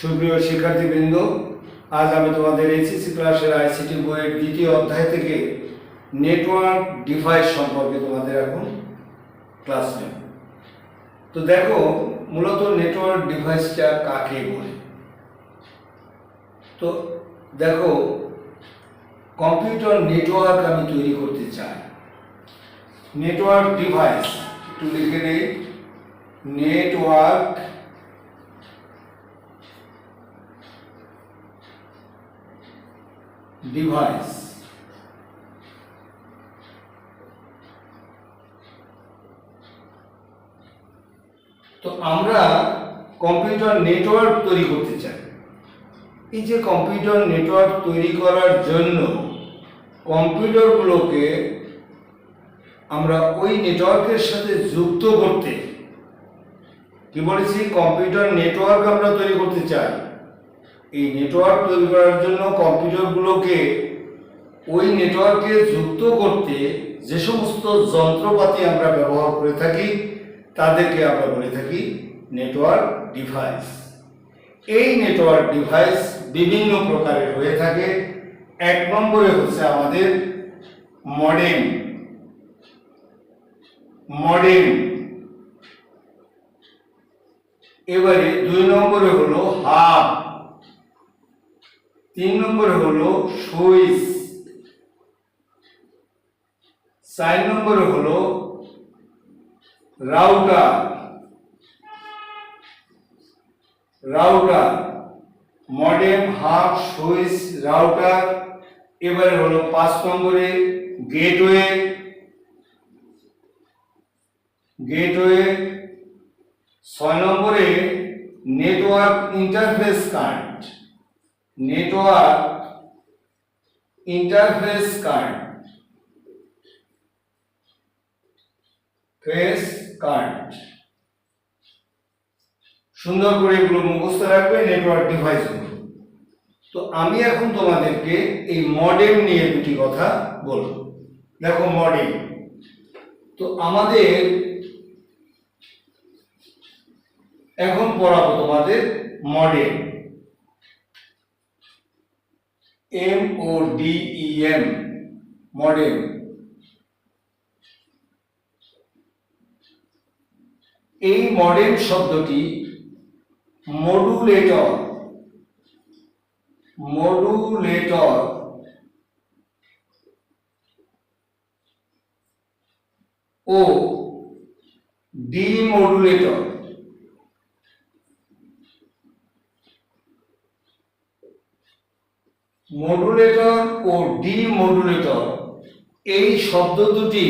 সুপ্রিয় শিক্ষার্থীবৃন্দ, আজ আমি তোমাদের এইচএসসি ক্লাসের আইসিটি বইয়ের দ্বিতীয় অধ্যায় থেকে নেটওয়ার্ক ডিভাইস সম্পর্কে তোমাদের এখন ক্লাস নেব। তো দেখো, মূলত নেটওয়ার্ক ডিভাইসটা কাকে বলে? তো দেখো কম্পিউটার নেটওয়ার্ক আমি তৈরি করতে চাই। নেটওয়ার্ক ডিভাইস একটু লিখে নেই। নেটওয়ার্ক ডিভাইস তো আমরা কম্পিউটার নেটওয়ার্ক তৈরি করতে চাই। এই যে কম্পিউটার নেটওয়ার্ক তৈরি করার জন্য কম্পিউটারগুলোকে আমরা ওই নেটওয়ার্কের সাথে যুক্ত করতে। কি বলেছি? কম্পিউটার নেটওয়ার্ক আমরা তৈরি করতে চাই। এই নেটওয়ার্ক তৈরি করার জন্য কম্পিউটারগুলোকে ওই নেটওয়ার্কে যুক্ত করতে যে সমস্ত যন্ত্রপাতি আমরা ব্যবহার করে থাকি, তাদেরকে আমরা বলে থাকি নেটওয়ার্ক ডিভাইস এই নেটওয়ার্ক ডিভাইস বিভিন্ন প্রকারের হয়ে থাকে। এক নম্বরে হচ্ছে আমাদের মডেম মডেম এবারে দুই নম্বরে হলো হাব তিন নম্বরে হলো সুইচ। চার নম্বরে হলো router. Router modem hub switch, router. এবারে হলো পাঁচ নম্বরে গেটওয়ে গেটওয়ে ছয় নম্বরে network interface card network interface card face card সুন্দর করে এগুলো মুখস্থ রাখবে নেটওয়ার্ক ডিভাইসগুলো তো আমি এখন তোমাদেরকে এই মডেম নিয়ে দুটি কথা বলব। দেখো মডেম তো আমাদের এখন পড়াবো তোমাদের model M O D E M model এই মডেল শব্দটি মডুলেটর মডুলেটর ও ডিমডুলেটর মডুলেটর ও ডিমডুলেটর এই শব্দ দুটি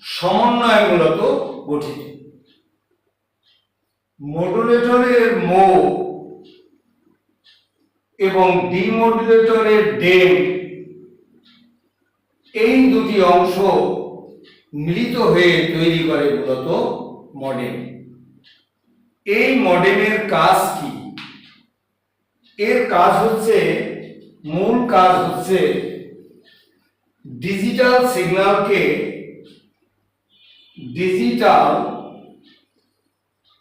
সমন্বয় মূলত গঠিত। মডুলেটরের মো এবং ডিমডুলেটরের ডেম এই দুটি অংশ মিলিত হয়ে তৈরি করে মূলত মডেল এই মডেলের কাজ কি? এর কাজ হচ্ছে মূল কাজ হচ্ছে ডিজিটাল সিগন্যালকে ডিজিটাল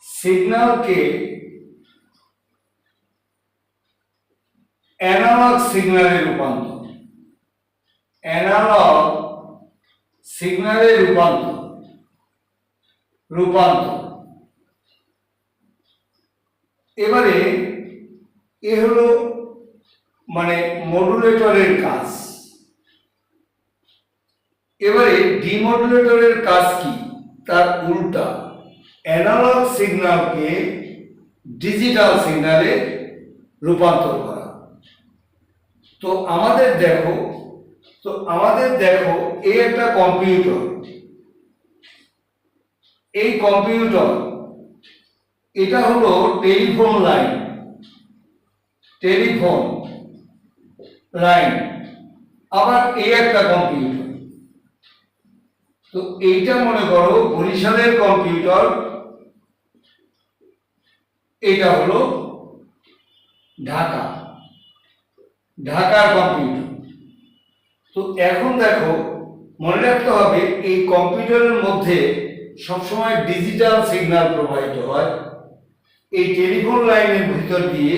সিগন্যালকে অ্যানালগ সিগন্যালে রূপান্তর। অ্যানালগ সিগন্যালে রূপান্তর। রূপান্তর। এবারে এ হলো মানে মডুলেটরের কাজ। এবারে ডিমডুলেটরের কাজ কি? তার উল্টা। অ্যানালগ সিগন্যালকে ডিজিটাল সিগন্যালে রূপান্তর করা। তো আমাদের দেখো, তো আমাদের দেখো এই একটা কম্পিউটার এই কম্পিউটার এটা হলো টেলিফোন লাইন টেলিফোন। লাইন আবার এই একটা কম্পিউটার তো এইটা মনে করো বরিশালের কম্পিউটার এটা হলো ঢাকা। ঢাকার কম্পিউটার তো এখন দেখো, মনে রাখতে হবে এই কম্পিউটারের মধ্যে সবসময় ডিজিটাল সিগন্যাল প্রবাহিত হয়। এই টেলিফোন লাইনের ভিতর দিয়ে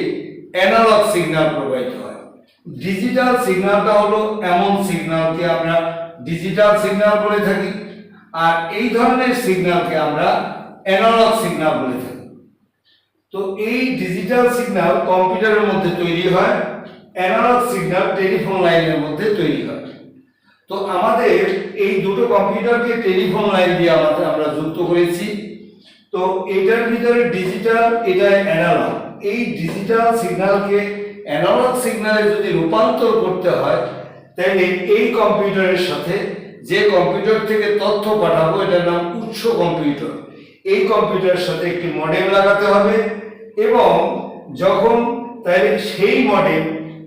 অ্যানালগ সিগন্যাল প্রবাহিত হয়। ডিজিটাল সিগন্যালটা হলো এমন সিগন্যালকে আমরা ডিজিটাল সিগন্যাল বলে থাকি। আর এই ধরনের সিগন্যালকে আমরা অ্যানালগ সিগন্যাল বলে থাকি। তো এই ডিজিটাল সিগন্যাল কম্পিউটারের মধ্যে তৈরি হয় অ্যানালগ সিগন্যাল টেলিফোন লাইনের মধ্যে তৈরি হয়। তো আমাদের এই দুটো কম্পিউটারকে টেলিফোন লাইন দিয়ে আমাদের আমরা যুক্ত করেছি। তো এটার ভিতরে ডিজিটাল এটা অ্যানালগ এই ডিজিটাল সিগন্যালকে অ্যানালগ সিগন্যালে যদি রূপান্তর করতে হয়, তাহলে এই কম্পিউটারের সাথে যে কম্পিউটার থেকে তথ্য পাঠাবো, এটার নাম উৎস কম্পিউটার। এই কম্পিউটারের সাথে একটি মডেম লাগাতে হবে এবং যখন তাহলে সেই মডেম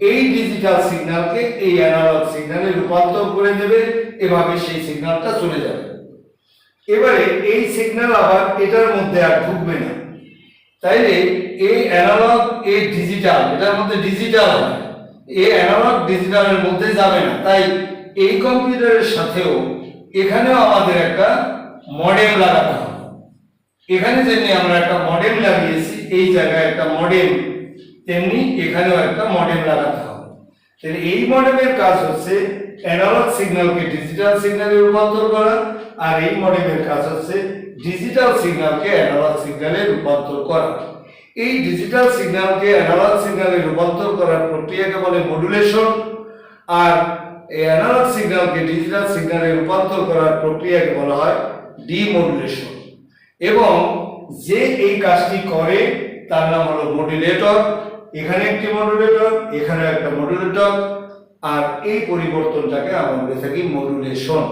এই ডিজিটাল সিগন্যালকে এই অ্যানালগ সিগন্যালে রূপান্তর করে দেবে, এভাবে সেই সিগন্যালটা চলে যাবে। এবারে এই সিগন্যাল আবার এটার মধ্যে আর ঢুকবে না। তাইলে এই অ্যানালগ এ ডিজিটাল এটার মধ্যে ডিজিটাল এ অ্যানালগ ডিজিটালের মধ্যে যাবে না। তাই এই কম্পিউটারের সাথেও এখানেও আমাদের একটা মডেম লাগাতে হবে। এখানে যেমনি আমরা একটা মডেম লাগিয়েছি, এই জায়গায় একটা মডেম তেমনি এখানেও একটা মডেম লাগাতে হবে। তাহলে এই মডেমের কাজ হচ্ছে অ্যানালগ সিগন্যালকে ডিজিটাল সিগন্যালে রূপান্তর করা, আর এই মডেমের কাজ হচ্ছে ডিজিটাল সিগন্যালকে অ্যানালগ সিগন্যালে রূপান্তর করা। এই ডিজিটাল সিগন্যালকে অ্যানালগ সিগন্যালে রূপান্তর করার প্রক্রিয়াকে বলে মডুলেশন আর এই অ্যানালগ সিগন্যালকে ডিজিটাল সিগন্যালে রূপান্তর করার প্রক্রিয়াকে বলা হয় ডিমডুলেশন এবং যে এই কাজটি করে, তার নাম হলো মডুলেটর এখানে একটি মডুলেটর এখানে একটা মডুলেটর আর এই পরিবর্তনটাকে আমরা বলে থাকি মডুলেশন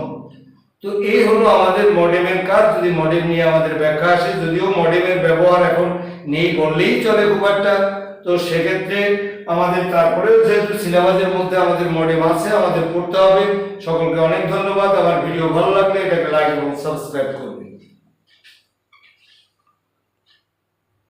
তো এই হলো আমাদের মডেমের কাজ। যদি মডেম নিয়ে আমাদের ব্যাখ্যা আসে, যদিও মডেমের ব্যবহার এখন নেই বললেই চলে খুব একটা। তো সেক্ষেত্রে আমাদের তারপরেও যেহেতু সিলেবাসের মধ্যে আমাদের মডেম আছে, আমাদের পড়তে হবে। সকলকে অনেক ধন্যবাদ। আমার ভিডিও ভালো লাগলে এটাকে লাইক এবং সাবস্ক্রাইব করবেন।